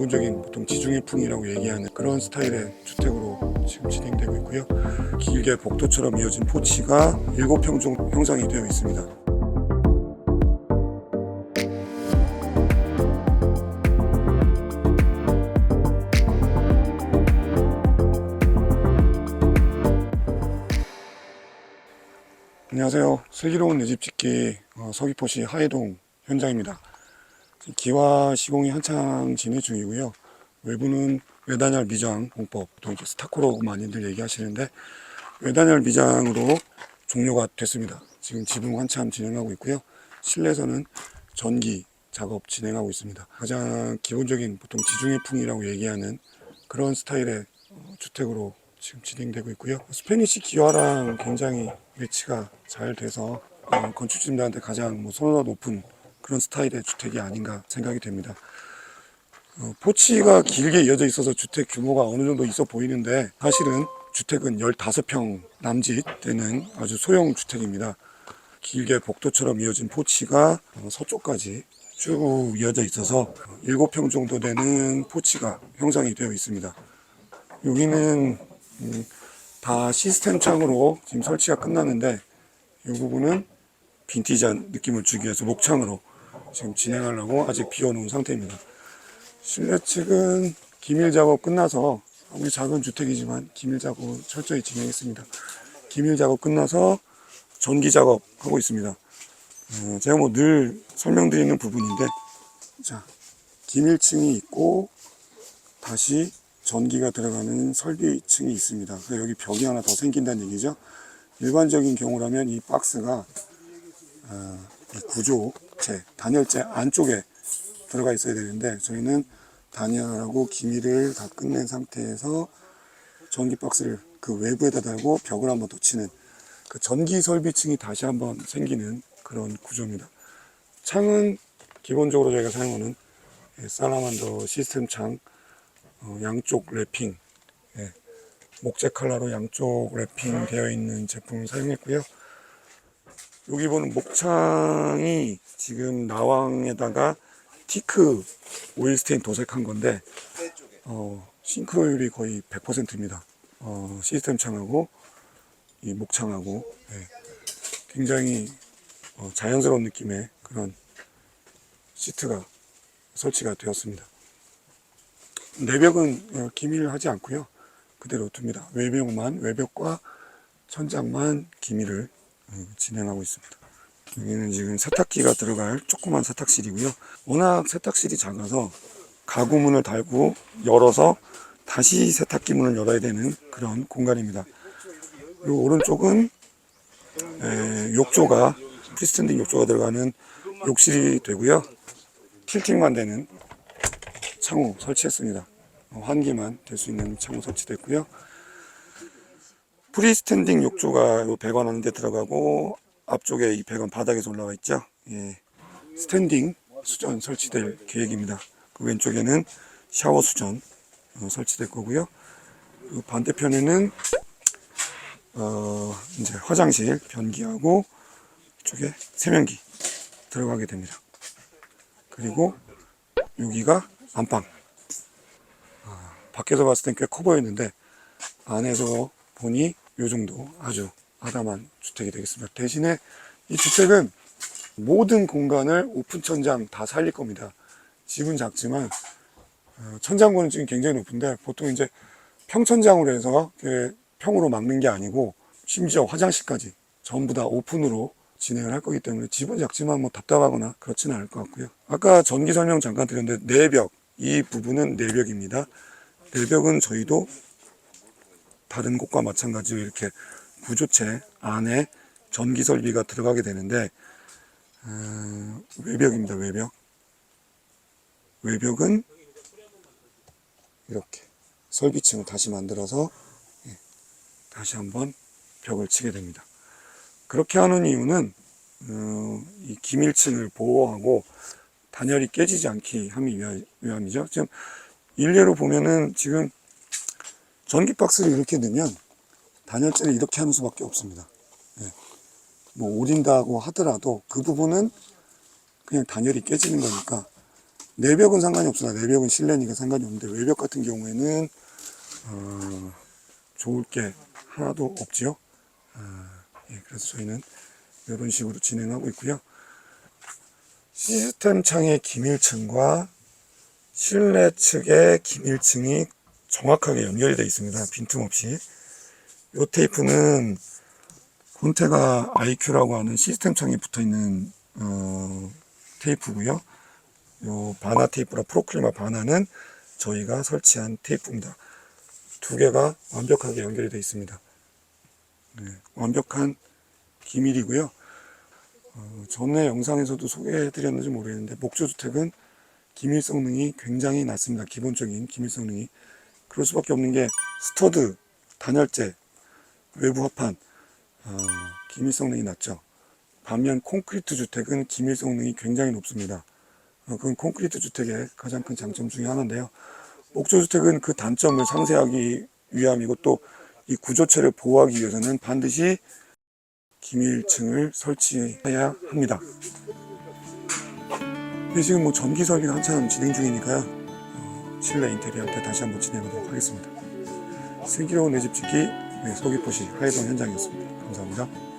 기본적인 보통 지중해풍이라고 얘기하는 그런 스타일의 주택으로 지금 진행되고 있고요. 길게 복도처럼 이어진 포치가 7평 정도 형성이 되어 있습니다. 안녕하세요. 슬기로운 내 집 짓기 어, 서귀포시 하회동 현장입니다. 기와 시공이 한창 진행 중이고요. 외부는 외단열 미장 공법, 또 이제 스타코로 많이들 얘기하시는데 외단열 미장으로 종료가 됐습니다. 지금 지붕 한참 진행하고 있고요. 실내에서는 전기 작업 진행하고 있습니다. 가장 기본적인 보통 지중해풍이라고 얘기하는 그런 스타일의 어, 주택으로 지금 진행되고 있고요. 스페니시 기와랑 굉장히 매치가 잘 돼서 어, 건축주님들한테 가장 뭐 선호가 높은 그런 스타일의 주택이 아닌가 생각이 됩니다. 어, 포치가 길게 이어져 있어서 주택 규모가 어느 정도 있어 보이는데 사실은 주택은 15평 남짓 되는 아주 소형 주택입니다. 길게 복도처럼 이어진 포치가 어, 서쪽까지 쭉 이어져 있어서 7평 정도 되는 포치가 형성이 되어 있습니다. 여기는 음, 다 시스템 창으로 지금 설치가 끝났는데 이 부분은 빈티지한 느낌을 주기 위해서 목창으로 지금 진행하려고 아직 비워놓은 상태입니다. 실내 측은 기밀 작업 끝나서 아무리 작은 주택이지만 기밀 작업 철저히 진행했습니다. 기밀 작업 끝나서 전기 작업 하고 있습니다. 어, 제가 뭐 늘 설명드리는 부분인데 자 기밀층이 있고 다시 전기가 들어가는 설비층이 있습니다. 그래서 여기 벽이 하나 더 생긴다는 얘기죠. 일반적인 경우라면 이 박스가 어, 이 구조 체, 단열재 안쪽에 들어가 있어야 되는데 저희는 단열하고 기밀을 다 끝낸 상태에서 전기 박스를 그 외부에다 달고 벽을 한번 덧치는 그 전기 설비층이 다시 한번 생기는 그런 구조입니다. 창은 기본적으로 저희가 사용하는 예, 살라만더 시스템 창 어, 양쪽 랩핑 예, 목재 칼라로 양쪽 랩핑 되어 있는 제품을 사용했고요. 여기 보는 목창이 지금 나왕에다가 티크 오일 스테인 도색한 건데 어, 싱크로율이 거의 100%입니다. 어, 시스템 창하고 이 목창하고 예, 굉장히 어, 자연스러운 느낌의 그런 시트가 설치가 되었습니다. 내벽은 어, 기밀하지 않고요. 그대로 둡니다. 외벽만, 외벽과 천장만 기밀을 어, 진행하고 있습니다. 여기는 지금 세탁기가 들어갈 조그만 세탁실이고요. 워낙 세탁실이 작아서 가구문을 달고 열어서 다시 세탁기 문을 열어야 되는 그런 공간입니다. 그리고 오른쪽은 에, 욕조가 프리스탠딩 욕조가 들어가는 욕실이 되고요. 틸팅만 되는 창호 설치했습니다. 어, 환기만 될 수 있는 창호 설치됐고요. 프리스탠딩 욕조가 요 배관 안에 들어가고 앞쪽에 이 배관 바닥에서 올라와 있죠. 예. 스탠딩 수전 설치될 계획입니다. 그 왼쪽에는 샤워 수전 어, 설치될 거고요. 그 반대편에는 어, 이제 화장실 변기하고 이쪽에 세면기 들어가게 됩니다. 그리고 여기가 안방. 아, 밖에서 봤을 땐 꽤 커 보였는데 안에서 보니 요 정도 아주 아담한 주택이 되겠습니다. 대신에 이 주택은 모든 공간을 오픈 천장 다 살릴 겁니다. 집은 작지만 어, 천장고는 지금 굉장히 높은데 보통 이제 평천장으로 해서 평으로 막는 게 아니고 심지어 화장실까지 전부 다 오픈으로 진행을 할 거기 때문에 집은 작지만 뭐 답답하거나 그렇지는 않을 것 같고요. 아까 전기 설명 잠깐 드렸는데 내벽 이 부분은 내벽입니다. 내벽은 저희도 다른 곳과 마찬가지로 이렇게 구조체 안에 전기 설비가 들어가게 되는데 어, 외벽입니다. 외벽 외벽은 이렇게 설비층을 다시 만들어서 예, 다시 한번 벽을 치게 됩니다. 그렇게 하는 이유는 어, 이 기밀층을 보호하고 단열이 깨지지 않게 함이 위함이죠. 지금 일례로 보면은 지금 전기 박스를 이렇게 넣으면 단열재를 이렇게 하는 수밖에 없습니다. 예. 뭐 오린다고 하더라도 그 부분은 그냥 단열이 깨지는 거니까 내벽은 상관이 없습니다. 내벽은 실내니까 상관이 없는데 외벽 같은 경우에는 어, 좋을 게 하나도 없지요. 아, 예, 그래서 저희는 이런 식으로 진행하고 있고요. 시스템 창의 기밀층과 실내 측의 기밀층이 정확하게 연결이 되어 있습니다. 빈틈없이. 이 테이프는 곤테가 IQ라고 하는 시스템 창에 붙어 있는 어, 테이프고요. 요 바나 테이프랑 프로클리마 바나는 저희가 설치한 테이프입니다. 두 개가 완벽하게 연결이 되어 있습니다. 네, 완벽한 기밀이고요. 어, 전에 영상에서도 소개해드렸는지 모르겠는데 목조주택은 기밀 성능이 굉장히 낮습니다. 기본적인 기밀 성능이 그럴 수밖에 없는 게 스터드, 단열재, 외부 합판 어, 기밀 성능이 낮죠. 반면 콘크리트 주택은 기밀 성능이 굉장히 높습니다. 어, 그건 콘크리트 주택의 가장 큰 장점 중에 하나인데요. 목조 주택은 그 단점을 상쇄하기 위함이고 또 이 구조체를 보호하기 위해서는 반드시 기밀층을 설치해야 합니다. 지금 뭐 전기 설비가 한참 진행 중이니까요. 어, 실내 인테리어 때 다시 한번 진행하도록 하겠습니다. 슬기로운 내 집 짓기 네, 서귀포시 하회동 현장이었습니다. 감사합니다.